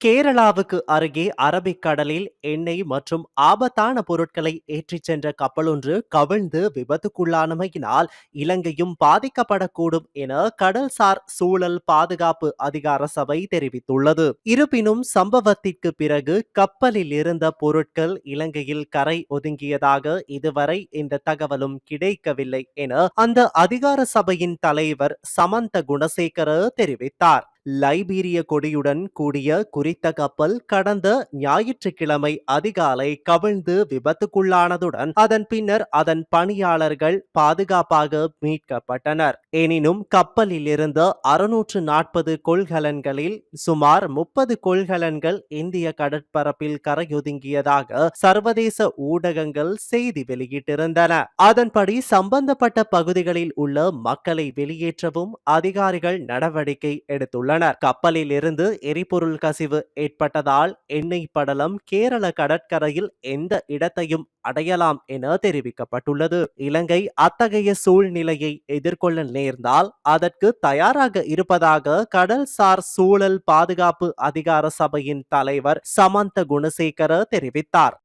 கேரளாவுக்கு அருகே அரபிக்கடலில் எண்ணெய் மற்றும் ஆபத்தான பொருட்களை ஏற்றிச் சென்ற கப்பலொன்று கவிழ்ந்து விபத்துக்குள்ளானமையினால் இலங்கையும் பாதிக்கப்படக்கூடும் என கடல்சார் சூழல் பாதுகாப்பு அதிகார சபை தெரிவித்துள்ளது. இருப்பினும் சம்பவத்திற்கு பிறகு கப்பலில் இருந்த பொருட்கள் இலங்கையில் கரை ஒதுங்கியதாக இதுவரை இந்த தகவலும் கிடைக்கவில்லை என அந்த அதிகார சபையின் தலைவர் சமந்த குணசேகர தெரிவித்தார். லைபீரிய கொடியுடன் கூடிய குறித்த கப்பல் கடந்த ஞாயிற்றுக்கிழமை அதிகாலை கவிழ்ந்து விபத்துக்குள்ளானதுடன் அதன் பின்னர் அதன் பணியாளர்கள் பாதுகாப்பாக மீட்கப்பட்டனர். எனினும் கப்பலில் இருந்த அறுநூற்று நாற்பது கொள்கலன்களில் சுமார் முப்பது கொள்கலன்கள் இந்திய கடற்பரப்பில் கரையொதுங்கியதாக சர்வதேச ஊடகங்கள் செய்தி வெளியிட்டிருந்தன. அதன்படி சம்பந்தப்பட்ட பகுதிகளில் உள்ள மக்களை வெளியேற்றவும் அதிகாரிகள் நடவடிக்கை எடுத்துள்ளனர். கப்பலில் இருந்து எரிபொருள் கசிவு ஏற்பட்டதால் எண்ணெய் படலம் கேரள கடற்கரையில் எந்த இடத்தையும் அடையலாம் என தெரிவிக்கப்பட்டுள்ளது. இலங்கை அத்தகைய சூழ்நிலையை எதிர்கொள்ள நேர்ந்தால் அதற்கு தயாராக இருப்பதாக கடல்சார் சூழல் பாதுகாப்பு அதிகார சபையின் தலைவர் சமந்த குணசேகர தெரிவித்தார்.